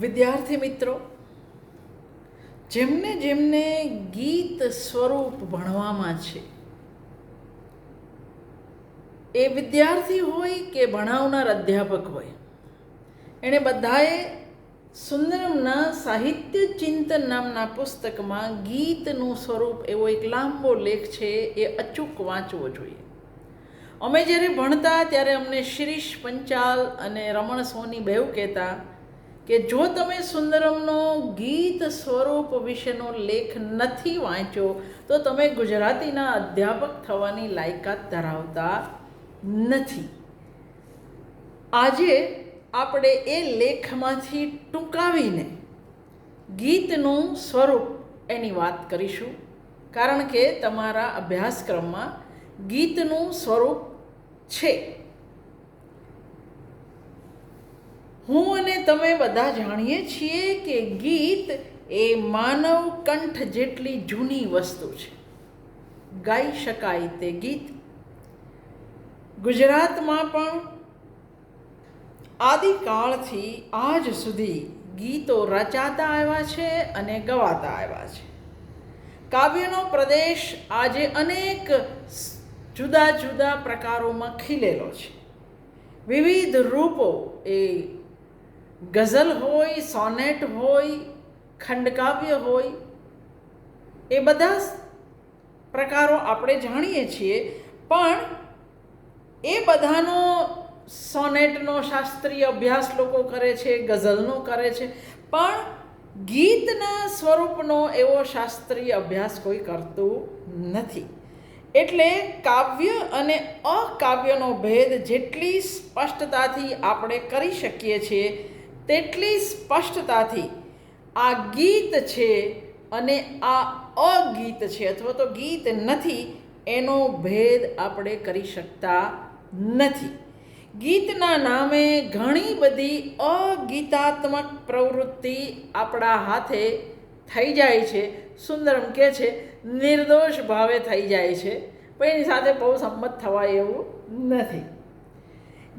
વિદ્યાર્થી મિત્રો, જેમને જેમને ગીત સ્વરૂપ ભણવામાં છે, એ વિદ્યાર્થી હોય કે ભણાવનાર અધ્યાપક હોય, એણે બધાએ સુંદરમના સાહિત્ય ચિંતન નામના પુસ્તકમાં ગીતનું સ્વરૂપ એવો એક લાંબો લેખ છે એ અચૂક વાંચવો જોઈએ. અમે જ્યારે ભણતા ત્યારે અમને શિરીષ પંચાલ અને રમણ સોની બેવ કહેતા કે જો તમે સુંદરમનો ગીત સ્વરૂપ વિશેનો લેખ નથી વાંચ્યો, તો તમે ગુજરાતીના અધ્યાપક થવાની લાયકાત ધરાવતા નથી. આજે આપણે એ લેખમાંથી ટૂંકાવીને ગીતનું સ્વરૂપ એની વાત કરીશું. કારણ કે તમારા અભ્યાસક્રમમાં ગીતનું સ્વરૂપ છે. હું અને તમે બધા જાણીએ છીએ કે ગીત એ માનવ કંઠ જેટલી જૂની વસ્તુ છે. ગાઈ શકાય તે ગીત. ગુજરાતમાં પણ આદિકાળથી આજ સુધી ગીતો રચાતા આવ્યા છે અને ગવાતા આવ્યા છે. કાવ્યનો પ્રદેશ આજે અનેક જુદા જુદા પ્રકારોમાં ખીલેલો છે. વિવિધ રૂપો એ ગઝલ હોય, સોનેટ હોય, ખંડકાવ્ય હોય, એ બધા પ્રકારો આપણે જાણીએ છીએ. પણ એ બધાનો સોનેટનો શાસ્ત્રીય અભ્યાસ લોકો કરે છે, ગઝલનો કરે છે. પણ ગીતના સ્વરૂપનો એવો શાસ્ત્રીય અભ્યાસ કોઈ કરતું નથી. એટલે કાવ્ય અને અકાવ્યનો ભેદ જેટલી સ્પષ્ટતાથી આપણે કરી શકીએ છીએ તેટલી સ્પષ્ટતાથી આ ગીત છે અને આ અગીત છે અથવા તો ગીત નથી, એનો ભેદ આપણે કરી શકતા નથી. ગીતના નામે ઘણી બધી અગીતાત્મક પ્રવૃત્તિ આપણા હાથે થઈ જાય છે. સુંદરમ કહે છે, નિર્દોષ ભાવે થઈ જાય છે. પણ એની સાથે બહુ સંમત થવાય એવું નથી.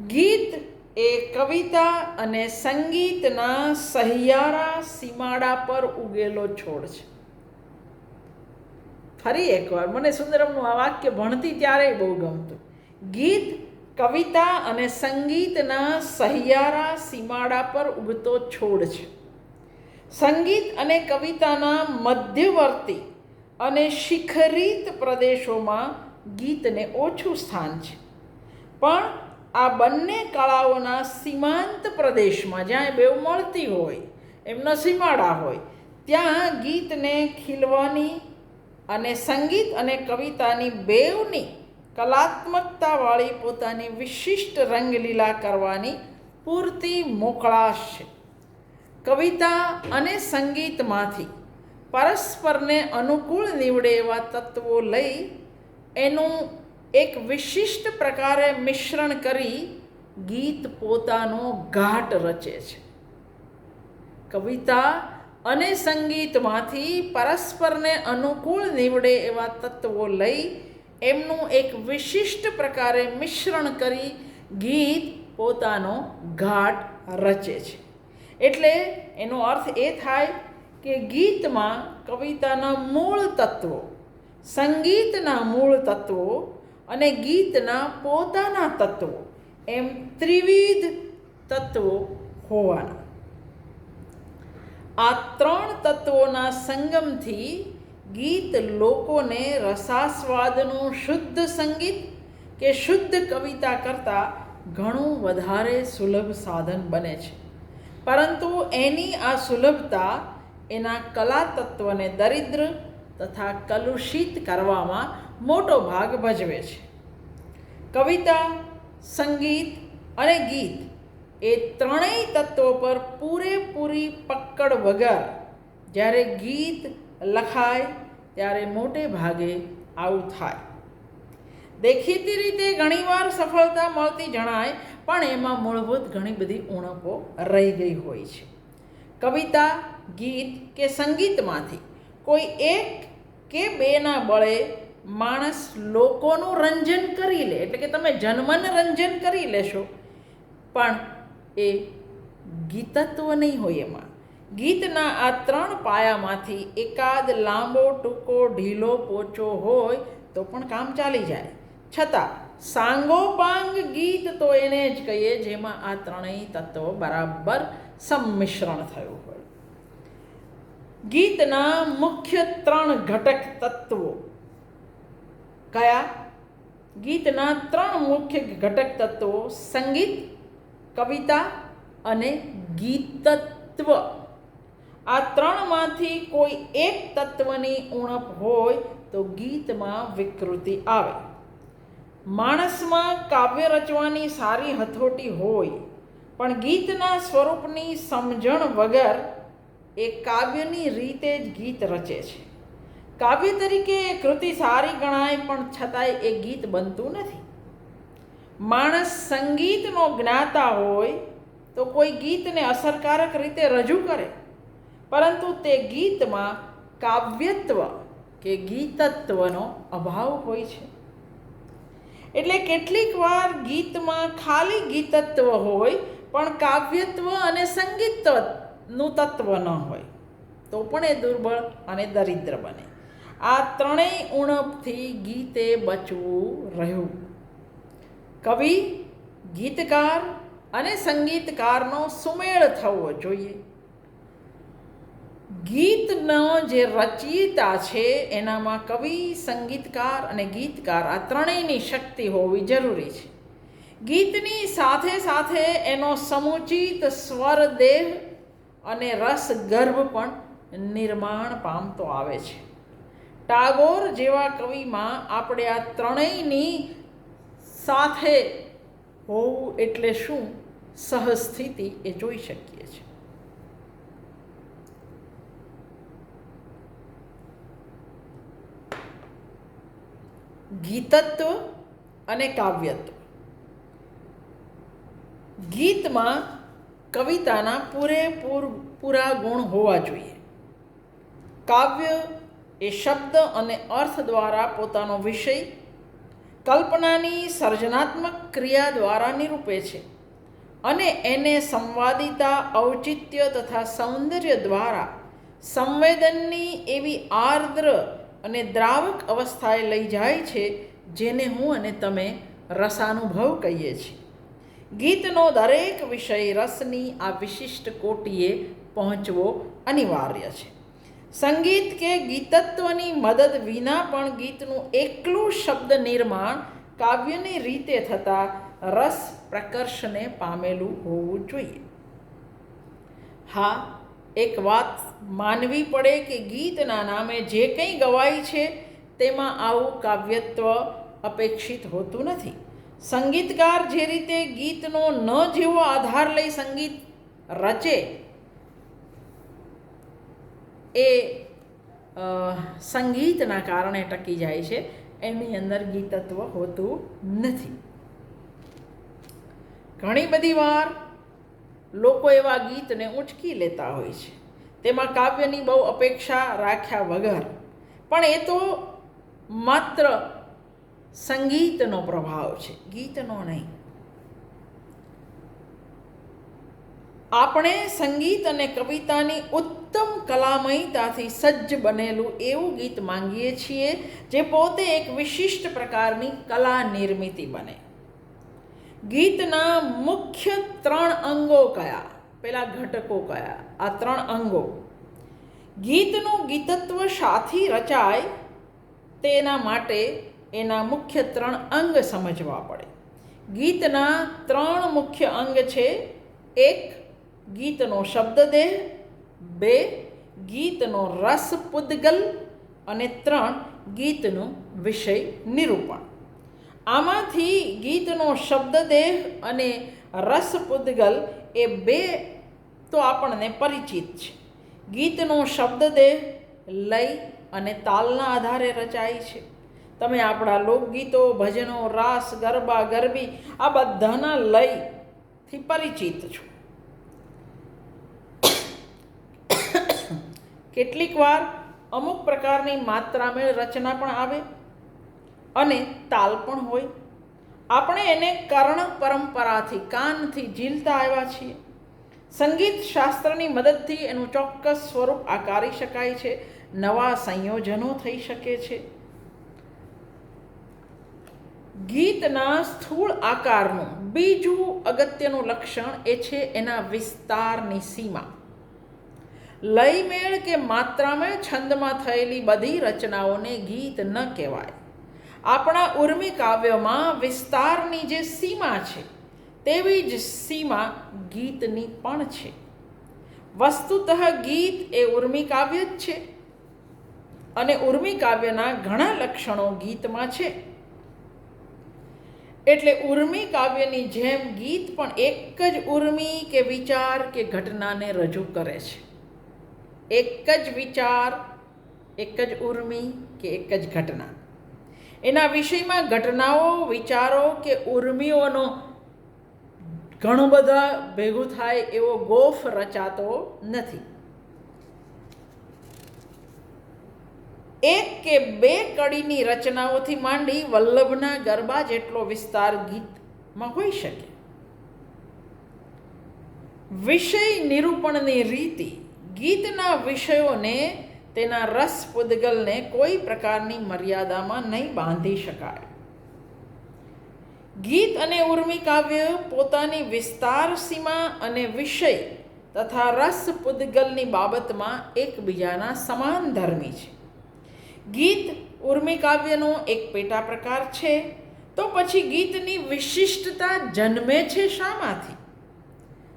ગીત એ કવિતા અને સંગીતના સહિયારા સીમાડા પર ઉગેલો છોડ છે. ફરી એકવાર, મને સુંદરમનું આ વાક્ય ભણતી ત્યારે બહુ ગમતું. ગીત, કવિતા અને સંગીતના સહિયારા સીમાડા પર ઉગતો છોડ છે. સંગીત અને કવિતાના મધ્યવર્તી અને શિખરિત પ્રદેશોમાં ગીતને ઓછું સ્થાન છે. પણ આ બંને કળાઓના સીમાંત પ્રદેશમાં જ્યાં બેવ મળતી હોય, એમના સીમાડા હોય, ત્યાં ગીતને ખીલવાની અને સંગીત અને કવિતાની બેવની કલાત્મકતાવાળી પોતાની વિશિષ્ટ રંગલીલા કરવાની પૂરતી મોકળાશ છે. કવિતા અને સંગીતમાંથી પરસ્પરને અનુકૂળ નીવડે એવા તત્વો લઈ એનું એક વિશિષ્ટ પ્રકારે મિશ્રણ કરી ગીત પોતાનો ઘાટ રચે છે. કવિતા અને સંગીતમાંથી પરસ્પરને અનુકૂળ નીવડે એવા તત્વો લઈ એમનું એક વિશિષ્ટ પ્રકારે મિશ્રણ કરી ગીત પોતાનો ઘાટ રચે છે. એટલે એનો અર્થ એ થાય કે ગીતમાં કવિતાના મૂળ તત્વો, સંગીતના મૂળ તત્વો અને ગીતના પોતાના તત્વો, એમ ત્રિવિધ તત્વો હોવાના. આ ત્રણ તત્વોના સંગમથી ગીત લોકોને રસાસ્વાદનું શુદ્ધ સંગીત કે શુદ્ધ કવિતા કરતાં ઘણું વધારે સુલભ સાધન બને છે. પરંતુ એની આ સુલભતા એના કલા તત્વને દરિદ્ર તથા કલુષિત કરવામાં મોટો ભાગ ભજવે છે. કવિતા, સંગીત અને ગીત એ ત્રણેય તત્વો પર પૂરેપૂરી પકડ વગર જ્યારે ગીત લખાય ત્યારે મોટે ભાગે આવું થાય. દેખીતી રીતે ઘણીવાર સફળતા મળતી જણાય, પણ એમાં મૂળભૂત ઘણી બધી ઉણપો રહી ગઈ હોય છે. કવિતા, ગીત કે સંગીતમાંથી કોઈ એક કે બેના બળે માણસ લોકોનું રંજન કરી લે, એટલે કે તમે જન્મન રંજન કરી લેશો. પણ એ ગીતત્વ નહીં હોય એમાં. ગીતના આ ત્રણ પાયામાંથી એકાદ લાંબો ટૂંકો ઢીલો પોચો હોય તો પણ કામ ચાલી જાય. છતાં સાંગોપાંગ ગીત તો એને જ કહીએ જેમાં આ ત્રણેય તત્વો બરાબર સંમિશ્રણ થયું હોય. ગીતના મુખ્ય ત્રણ ઘટક તત્વો. કયા? ગીતના ત્રણ મુખ્ય ઘટક તત્વો સંગીત, કવિતા અને ગીતત્વ. આ ત્રણમાંથી કોઈ એક તત્વની ઉણપ હોય તો ગીતમાં વિકૃતિ આવે. માણસમાં કાવ્ય રચવાની સારી હથોટી હોય, પણ ગીતના સ્વરૂપની સમજણ વગર એ કાવ્યની રીતે જ ગીત રચે છે. કાવ્ય તરીકે એ કૃતિ સારી ગણાય, પણ છતાંય એ ગીત બનતું નથી. માણસ સંગીતનો જ્ઞાતા હોય, તો કોઈ ગીતને અસરકારક રીતે રજૂ કરે. પરંતુ તે ગીતમાં કાવ્યત્વ કે ગીતત્વનો અભાવ હોય છે. એટલે કેટલીક વાર ગીતમાં ખાલી ગીતત્વ હોય, પણ કાવ્યત્વ અને સંગીતનું તત્વ ન હોય, તો પણ એ દુર્બળ અને દરિદ્ર બને. આ ત્રણેય ઉણપથી ગીતે બચવું રહ્યું. કવિ, ગીતકાર અને સંગીતકારનો સુમેળ થવો જોઈએ. ગીતનો જે રચયિતા છે, એનામાં કવિ, સંગીતકાર અને ગીતકાર આ ત્રણેયની શક્તિ હોવી જરૂરી છે. ગીતની સાથે સાથે એનો સમુચિત સ્વર દેહ અને રસ ગર્ભ પણ નિર્માણ પામતો આવે છે. ટાગોર જેવા કવિમાં આપણે આ ત્રણેયની સાથે હોવું એટલે શું? સહસ્થિતિ એ જોઈ શકીએ છીએ. ગીતત્વ અને કાવ્યત્વ. ગીતમાં કવિતાના પૂરેપૂર પૂરા ગુણ હોવા જોઈએ. કાવ્ય એ શબ્દ અને અર્થ દ્વારા પોતાનો વિષય કલ્પનાની સર્જનાત્મક ક્રિયા દ્વારા નિરૂપે છે અને એને સંવાદિતા, ઔચિત્ય તથા સૌંદર્ય દ્વારા સંવેદનની એવી આર્દ્ર અને દ્રાવક અવસ્થાએ લઈ જાય છે જેને હું અને તમે રસાનુભવ કહીએ છીએ. ગીતનો દરેક વિષય રસની આ વિશિષ્ટ કોટીએ પહોંચવો અનિવાર્ય છે. સંગીત કે ગીતત્વની મદદ વિના પણ ગીતનું એકલું શબ્દ નિર્માણ કાવ્યની રીતે થતાં રસ પ્રકર્ષને પામેલું હોવું જોઈએ. હા, એક વાત માનવી પડે કે ગીતના નામે જે કંઈ ગવાય છે, તેમાં આવું કાવ્યત્વ અપેક્ષિત હોતું નથી. સંગીતકાર જે રીતે ગીતનો ન જેવો આધાર લઈ સંગીત રચે એ સંગીતના કારણે ટકી જાય છે. એની અંદર ગીતત્વ હોતું નથી. ઘણી બધી વાર લોકો એવા ગીતને ઉંચકી લેતા હોય છે. તેમાં કાવ્યની બહુ અપેક્ષા રાખ્યા વગર. પણ એ તો માત્ર સંગીતનો પ્રભાવ છે. ગીતનો નહીં. આપણે સંગીત અને કવિતાની ઉત્તમ કલામયતાથી સજ્જ બનેલું એવું ગીત માંગીએ છીએ, જે પોતે એક વિશિષ્ટ પ્રકારની કલા નિર્મિતિ બને. ગીતના મુખ્ય ત્રણ અંગો કયા? પેલા ઘટકો કયા? આ ત્રણ અંગો. ગીતનું ગીતત્વ સાથી રચાય, તેના માટે એના મુખ્ય ત્રણ અંગ સમજવા પડે. ગીતના ત્રણ મુખ્ય અંગ છે, એક ગીતનો શબ્દદેહ બે, ગીતનો રસ પુદ્ગલ અને ત્રણ, ગીતનું વિષય નિરૂપણ. આમાંથી ગીતનો શબ્દદેહ અને રસ પુદ્ગલ એ બે તો આપણને પરિચિત છે. ગીતનો શબ્દદેહ લય અને તાલના આધારે રચાય છે. તમે આપણા લોકગીતો, ભજનો, રાસ, ગરબા, ગરબી આ બધાના લયથી પરિચિત છો. કેટલીક વાર અમુક પ્રકારની માત્રામેળ રચના પણ આવે અને તાલ પણ હોય. આપણે એને કર્ણ પરંપરાથી, કાનથી ઝીલતા આવ્યા છીએ. સંગીત શાસ્ત્રની મદદથી એનું ચોક્કસ સ્વરૂપ આકારી શકાય છે, નવા સંયોજનો થઈ શકે છે. ગીતના સ્થૂળ આકારનું બીજું અગત્યનું લક્ષણ એ છે એના વિસ્તારની સીમા. લયમેળ કે માત્રામેળ છંદમાં થયેલી બધી રચનાઓને ગીત ન કહેવાય. આપણા ઉર્મી કાવ્યમાં વિસ્તારની જે સીમા છે, તેવી જ સીમા ગીતની પણ છે. વસ્તુતઃ ગીત એ ઉર્મી કાવ્ય જ છે અને ઉર્મી કાવ્યના ઘણા લક્ષણો ગીતમાં છે. એટલે ઉર્મી કાવ્યની જેમ ગીત પણ એક જ ઉર્મી કે વિચાર કે ઘટનાને રજૂ કરે છે. એક જ વિચાર, એક જ ઉર્મી કે એક જ ઘટના. એના વિષયમાં ઘટનાઓ, વિચારો કે ઉર્મિઓનો ઘણો બધા ભેગું થાય એવો ગોફ રચાતો નથી. એક કે બે કડીની રચનાઓથી માંડી વલ્લભના ગરબા જેટલો વિસ્તાર ગીતમાં હોઈ શકે. વિષય નિરૂપણની રીતિ ગીતના વિષયોને, તેના રસ પુદ્ગલને કોઈ પ્રકારની મર્યાદામાં નહીં બાંધી શકાય. ગીત અને ઉર્મી કાવ્ય પોતાની વિસ્તાર સીમા અને વિષય તથા રસ પુદ્ગલની બાબતમાં એકબીજાના સમાન ધર્મી છે. ગીત ઉર્મી કાવ્યનો એક પેટા પ્રકાર છે. તો પછી ગીતની વિશિષ્ટતા જન્મે છે શામાંથી?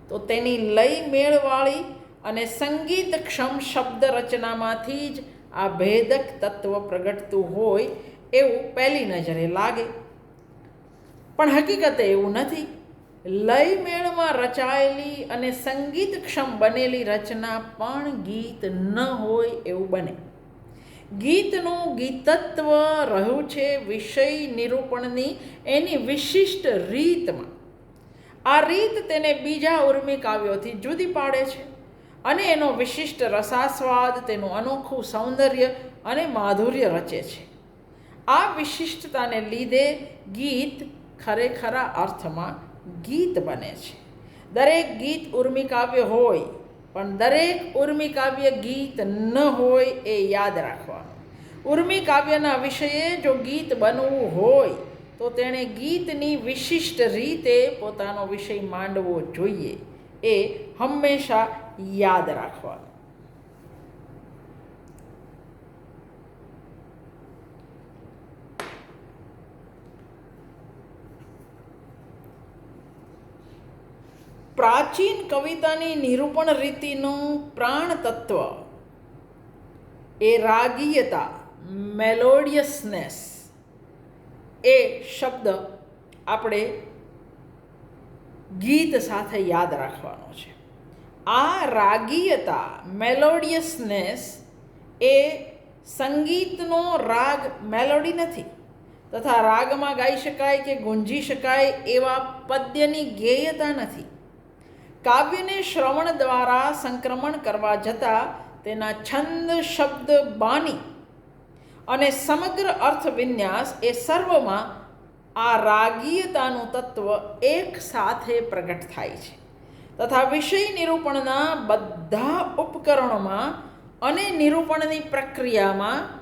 તો તેની લય મેળવાળી અને સંગીત ક્ષમ શબ્દ રચનામાંથી જ આ ભેદક તત્વ પ્રગટતું હોય એવું પહેલી નજરે લાગે. પણ હકીકતે એવું નથી. લય મેળમાં રચાયેલી અને સંગીતક્ષમ બનેલી રચના પણ ગીત ન હોય એવું બને. ગીતનું ગીતત્વ રહ્યું છે વિષય નિરૂપણની એની વિશિષ્ટ રીતમાં. આ રીત તેને બીજા ઉર્મી કાવ્યોથી જુદી પાડે છે. અને એનો વિશિષ્ટ રસાસ્વાદ, તેનું અનોખું સૌંદર્ય અને માધુર્ય રચે છે. આ વિશિષ્ટતાને લીધે ગીત ખરેખરા અર્થમાં ગીત બને છે. દરેક ગીત ઉર્મી કાવ્ય હોય, પણ દરેક ઉર્મી કાવ્ય ગીત ન હોય એ યાદ રાખવાનું. ઉર્મી કાવ્યના વિષયે જો ગીત બનવું હોય, તો તેણે ગીતની વિશિષ્ટ રીતે પોતાનો વિષય માંડવો જોઈએ. એ હંમેશા યાદ રાખવાનું પ્રાચીન કવિતાની નિરૂપણ રીતિનું પ્રાણ તત્વ એ રાગીયતા, મેલોડિયસનેસ એ શબ્દ આપણે ગીત સાથે યાદ રાખવાનો છે. આ રાગીયતા મેલોડિયસનેસ એ સંગીતનો રાગ મેલોડી નથી. તથા રાગમાં ગાઈ શકાય કે ગુંજી શકાય એવા પદ્યની ગેયતા નથી. કાવ્યને શ્રવણ દ્વારા સંક્રમણ કરવા જતાં તેના છંદ શબ્દ બાની અને સમગ્ર અર્થ વિન્યાસ એ સર્વમાં આ રાગીયતાનું તત્વ એક સાથે પ્રગટ થાય છે. તથા વિષય નિરૂપણના બધા ઉપકરણોમાં અને નિરૂપણની પ્રક્રિયામાં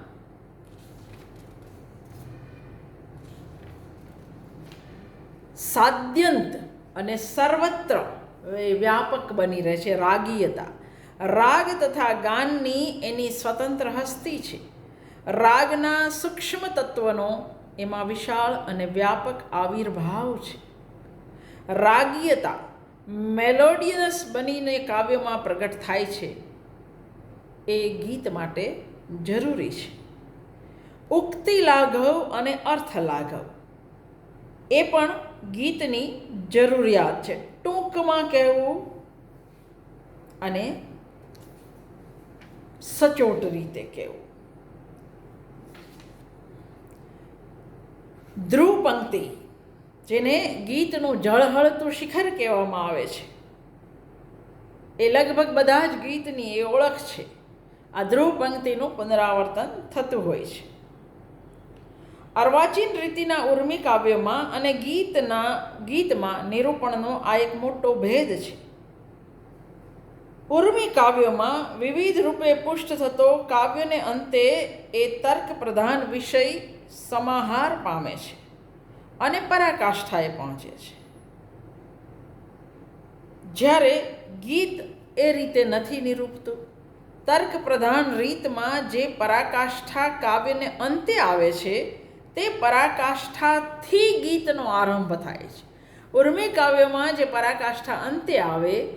સાદ્યંત અને સર્વત્ર વ્યાપક બની રહે છે રાગીયતા. રાગ તથા ગાનની એની સ્વતંત્ર હસ્તી છે. રાગના સૂક્ષ્મ તત્વનો એમાં વિશાળ અને વ્યાપક આવિર્ભાવ છે. રાગીયતા મેલોડિયસ બનીને કાવ્યમાં પ્રગટ થાય છે એ ગીત માટે જરૂરી છે. ઉક્તિ લાઘવ અને અર્થ લાઘવ. એ પણ ગીતની જરૂરિયાત છે. ટૂંકમાં કહેવું અને સચોટ રીતે કહેવું. ધ્રુવ પંક્તિ જેને ગીતનું જળહળતું શિખર કહેવામાં આવે છે. એ લગભગ બધા જ ગીતની એ ઓળખ છે. આ ધ્રુવ પંક્તિનું પુનરાવર્તન થતું હોય છે. અર્વાચીન રીતિના ઉર્મી કાવ્યોમાં અને ગીતના, ગીતમાં નિરૂપણનો આ એક મોટો ભેદ છે. ઉર્મી કાવ્યોમાં વિવિધ રૂપે પુષ્ટ થતો કાવ્યને અંતે એ તર્ક પ્રધાન વિષય સમાહાર પામે છે. અને પરાકાષ્ઠાએ પહોંચે છે. જ્યારે ગીત એ રીતે નથી નિરૂપતું તર્ક પ્રધાન રીતમાં જે પરાકાષ્ઠા કાવ્યને અંતે આવે છે, તે પરાકાષ્ઠાથી ગીતનો આરંભ થાય છે. ઉર્મી કાવ્યમાં જે પરાકાષ્ઠા અંતે આવે,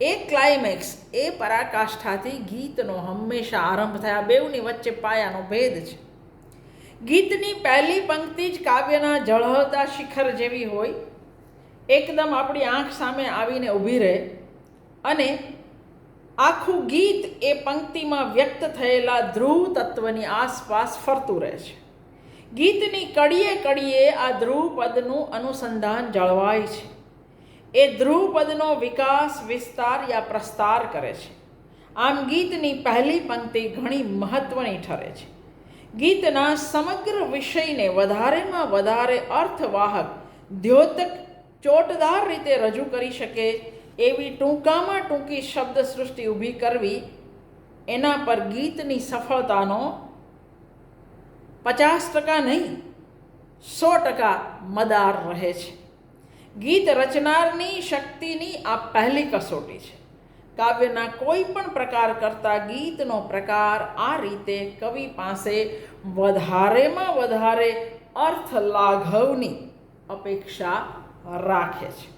એ ક્લાઇમેક્સ એ પરાકાષ્ઠાથી ગીતનો હંમેશા આરંભ થાય. આ બેઉની વચ્ચે પાયાનો ભેદ છે. ગીતની પહેલી પંક્તિ જ કાવ્યના જળહળતા શિખર જેવી હોય. એકદમ આપણી આંખ સામે આવીને ઊભી રહે અને આખું ગીત એ પંક્તિમાં વ્યક્ત થયેલા ધ્રુવ તત્વની આસપાસ ફરતું રહે છે. ગીતની કડીએ કડીએ આ ધ્રુવ પદનું અનુસંધાન જળવાય છે. એ ધ્રુવ પદનો વિકાસ, વિસ્તાર યા પ્રસ્તાર કરે છે. આમ ગીતની પહેલી પંક્તિ ઘણી મહત્ત્વની ઠરે છે. ગીતના સમગ્ર વિષયને વધારેમાં વધારે અર્થવાહક, દ્યોતક, ચોટદાર રીતે રજૂ કરી શકે એવી ટૂંકામાં ટૂંકી શબ્દ સૃષ્ટિ ઊભી કરવી, એના પર ગીતની સફળતાનો પચાસ ટકા નહીં, સો ટકા મદાર રહે છે. ગીત રચનારની શક્તિની આ પહેલી કસોટી છે. કાવ્યના કોઈ પણ પ્રકાર કરતાં ગીતનો પ્રકાર આ રીતે કવિ પાસે વધારેમાં વધારે અર્થ લાઘવની અપેક્ષા રાખે છે.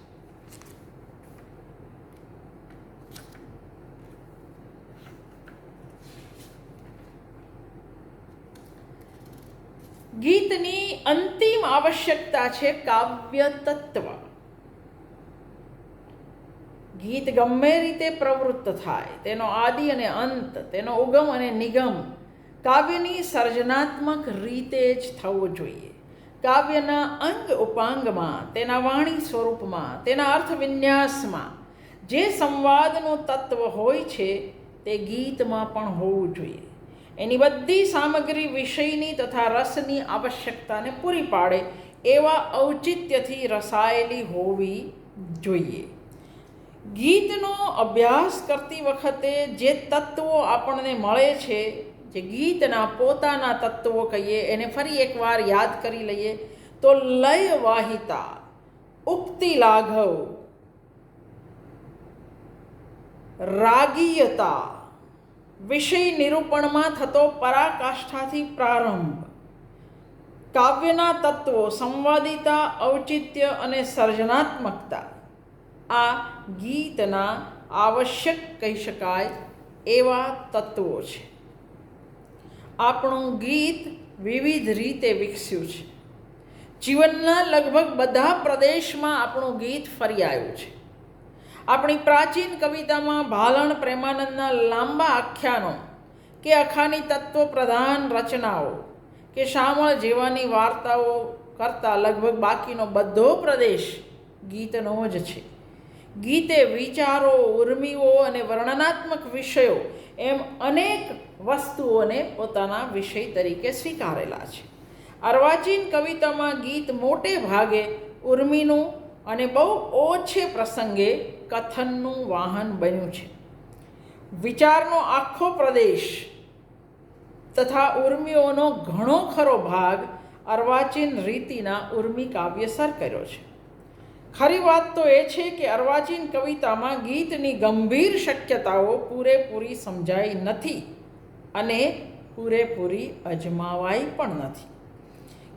ગીતની અંતિમ આવશ્યકતા છે કાવ્ય તત્વ. ગીત ગમે રીતે પ્રવૃત્ત થાય, તેનો આદિ અને અંત, તેનો ઉગમ અને નિગમ, કાવ્યની સર્જનાત્મક રીતે જ થવો જોઈએ. કાવ્યના અંગ ઉપાંગમાં, તેના વાણી સ્વરૂપમાં, તેના અર્થ વિન્યાસમાં જે સંવાદનું તત્વ હોય છે, તે ગીતમાં પણ હોવું જોઈએ. એની બધી સામગ્રી વિષયની તથા રસની આવશ્યકતાને પૂરી પાડે એવા ઔચિત્યથી રસાયેલી હોવી જોઈએ. ગીતનો અભ્યાસ કરતી વખતે જે તત્વો આપણને મળે છે, જે ગીતના પોતાના તત્વો કહીએ, એને ફરી એકવાર યાદ કરી લઈએ, તો લય વાહિતા, ઉક્તિ લાઘવ, રાગીયતા, વિષય નિરૂપણમાં થતો પરાકાષ્ઠાથી પ્રારંભ, કાવ્યના તત્વો, સંવાદિતા, ઔચિત્ય અને સર્જનાત્મકતા. આ ગીતના આવશ્યક કહી શકાય એવા તત્વો છે. આપણું ગીત વિવિધ રીતે વિકસ્યું છે. જીવનના લગભગ બધા પ્રદેશમાં આપણું ગીત ફરી આવ્યું છે. આપણી પ્રાચીન કવિતામાં ભાલણ પ્રેમાનંદના લાંબા આખ્યાનો કે અખાની તત્વ પ્રધાન રચનાઓ કે શામળ જેવાની વાર્તાઓ કરતાં લગભગ બાકીનો બધો પ્રદેશ ગીતનો જ છે. ગીતે વિચારો, ઉર્મિઓ અને વર્ણનાત્મક વિષયો એમ અનેક વસ્તુઓને પોતાના વિષય તરીકે સ્વીકારેલા છે. અર્વાચીન કવિતામાં ગીત મોટે ભાગે ઉર્મીનું અને બહુ ઓછે પ્રસંગે કથનનું વાહન બન્યું છે. વિચારનો આખો પ્રદેશ તથા ઉર્મીઓનો ઘણો ખરો ભાગ અર્વાચીન રીતિના ઉર્મી કાવ્યસર કર્યો છે. ખરી વાત તો એ છે કે અર્વાચીન કવિતામાં ગીતની ગંભીર શક્યતાઓ પૂરેપૂરી સમજાઈ નથી અને પૂરેપૂરી અજમાવાઈ પણ નથી.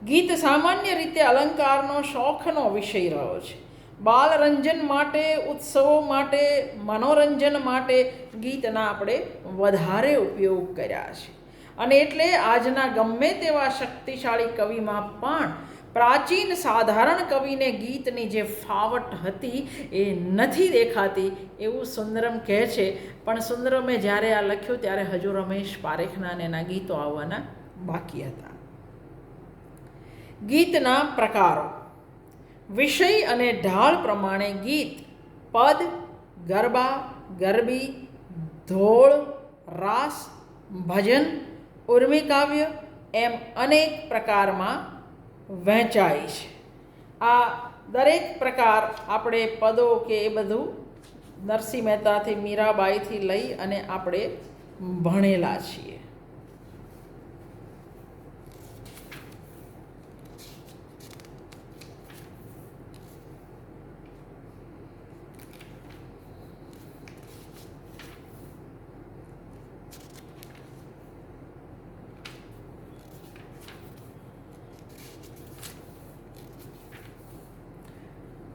ગીત સામાન્ય રીતે અલંકારનો શોખનો વિષય રહ્યો છે. બાલરંજન માટે, ઉત્સવો માટે, મનોરંજન માટે ગીતના આપણે વધારે ઉપયોગ કર્યા છે. અને એટલે આજના ગમે તેવા શક્તિશાળી કવિમાં પણ પ્રાચીન સાધારણ કવિને ગીતની જે ફાવટ હતી એ નથી દેખાતી એવું સુંદરમ કહે છે. પણ સુંદરમે જ્યારે આ લખ્યું ત્યારે હજુ રમેશ પારેખનાને એના ગીતો આવવાના બાકી હતા. ગીતના પ્રકારો. વિષય અને ઢાળ પ્રમાણે ગીત. પદ, ગરબા, ગરબી, ધોળ, રાસ, ભજન ઉર્મિકાવ્ય એમ અનેક પ્રકારમાં વહેંચાય છે આ દરેક પ્રકાર આપણે પદો કે એ બધું નરસિંહ મહેતાથી મીરાબાઈથી લઈ અને આપણે ભણેલા છીએ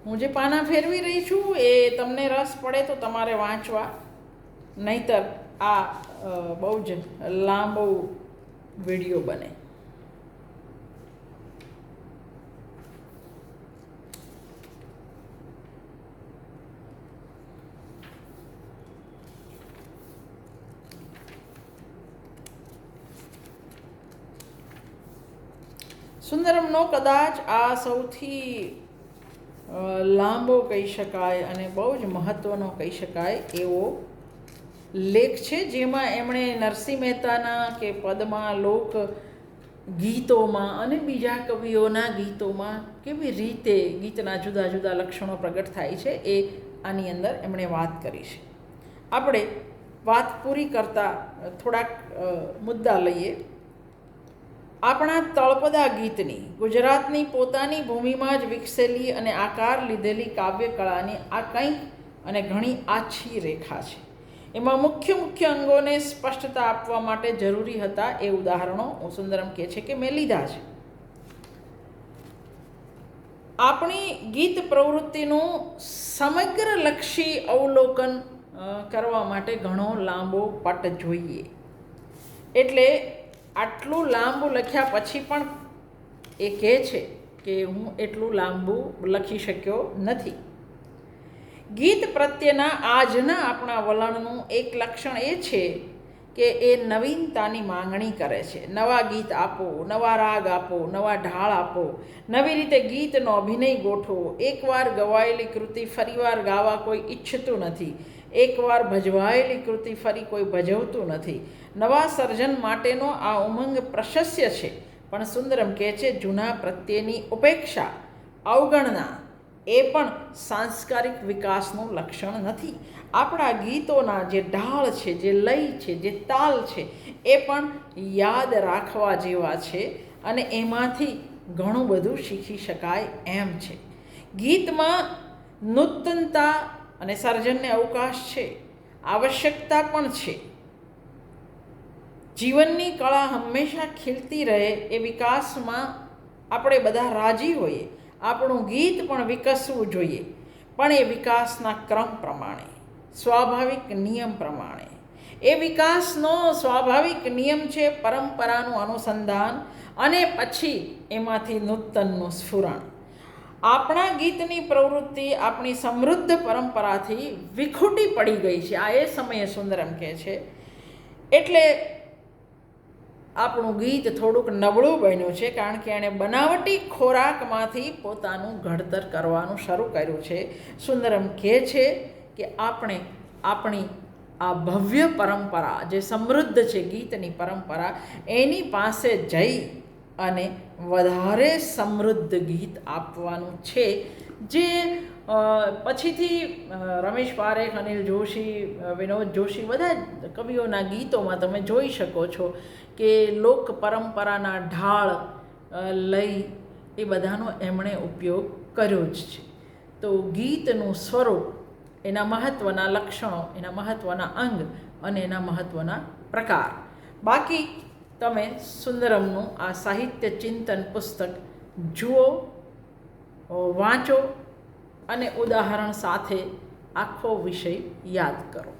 હું જે પાના ફેરવી રહી છું એ તમને રસ પડે તો તમારે વાંચવા. નહીતર આ બહુ જ લાંબો વીડિયો બને. સુંદરમનો કદાચ આ સૌથી લાંબો કહી શકાય અને બહુ જ મહત્ત્વનો કહી શકાય એવો લેખ છે, જેમાં એમણે નરસિંહ મહેતાના કે પદમાં લોક ગીતોમાં અને બીજા કવિઓના ગીતોમાં કેવી રીતે ગીતના જુદા જુદા લક્ષણો પ્રગટ થાય છે એ આની અંદર એમણે વાત કરી છે. આપણે વાત પૂરી કરતાં થોડાક મુદ્દા લઈએ. આપણા તળપદા ગીતની ગુજરાતની પોતાની ભૂમિમાં જ વિકસેલી અને આકાર લીધેલી કાવ્ય કળાની આ કંઈક અને ઘણી આછી રેખા છે. એમાં મુખ્ય મુખ્ય અંગોને સ્પષ્ટતા આપવા માટે જરૂરી હતા એ ઉદાહરણો સુંદરમ કહે છે કે મેં લીધા છે. આપણી ગીત પ્રવૃત્તિનું સમગ્ર લક્ષી અવલોકન કરવા માટે ઘણો લાંબો પટ જોઈએ. એટલે આટલું લાંબુ લખ્યા પછી પણ એ કહે છે કે હું એટલું લાંબુ લખી શક્યો નથી. ગીત પ્રત્યેના આજના આપણા વલણનું એક લક્ષણ એ છે કે એ નવીનતાની માંગણી કરે છે. નવા ગીત આપો, નવા રાગ આપો, નવા ઢાળ આપો, નવી રીતે ગીતનો અભિનય ગોઠવો. એકવાર ગવાયેલી કૃતિ ફરીવાર ગાવા કોઈ ઈચ્છતું નથી. એકવાર ભજવાયેલી કૃતિ ફરી કોઈ ભજવતું નથી. નવા સર્જન માટેનો આ ઉમંગ પ્રશસ્ય છે. પણ સુંદરમ કહે છે, જૂના પ્રત્યેની ઉપેક્ષા, અવગણના, એ પણ સાંસ્કારિક વિકાસનું લક્ષણ નથી. આપણા ગીતોના જે ઢાળ છે, જે લય છે, જે તાલ છે, એ પણ યાદ રાખવા જેવા છે અને એમાંથી ઘણું બધું શીખી શકાય એમ છે. ગીતમાં નૂતનતા અને સર્જનને અવકાશ છે. આવશ્યકતા પણ છે. જીવનની કળા હંમેશા ખીલતી રહે એ વિકાસમાં આપણે બધા રાજી હોઈએ. આપણું ગીત પણ વિકસવું જોઈએ. પણ એ વિકાસના ક્રમ પ્રમાણે, સ્વાભાવિક નિયમ પ્રમાણે. એ વિકાસનો સ્વાભાવિક નિયમ છે પરંપરાનું અનુસંધાન અને પછી એમાંથી નૂતનનું સ્ફુરણ. આપણા ગીતની પ્રવૃત્તિ આપણી સમૃદ્ધ પરંપરાથી વિખૂટી પડી ગઈ છે. આ એ સમયે સુંદરમ કહે છે. એટલે આપણું ગીત થોડુંક નબળું બન્યું છે કારણ કે એણે બનાવટી ખોરાકમાંથી પોતાનું ઘડતર કરવાનું શરૂ કર્યું છે. સુંદરમ કહે છે કે આપણે આપણી આ ભવ્ય પરંપરા જે સમૃદ્ધ છે ગીતની પરંપરા એની પાસે જઈ અને વધારે સમૃદ્ધ ગીત આપવાનું છે, જે પછીથી રમેશ પારેખ, અનિલ જોશી વિનોદ જોશી બધા કવિઓના ગીતોમાં તમે જોઈ શકો છો કે લોક પરંપરાના ઢાળ લઈ એ બધાનો એમણે ઉપયોગ કર્યો જ છે. તો ગીતનું સ્વરૂપ, એના મહત્ત્વના લક્ષણો, એના મહત્ત્વના અંગ અને એના મહત્ત્વના પ્રકાર. બાકી તમે સુંદરમનું આ સાહિત્ય ચિંતન પુસ્તક જુઓ વાંચો અને ઉદાહરણ સાથે આખો વિષય યાદ કરો.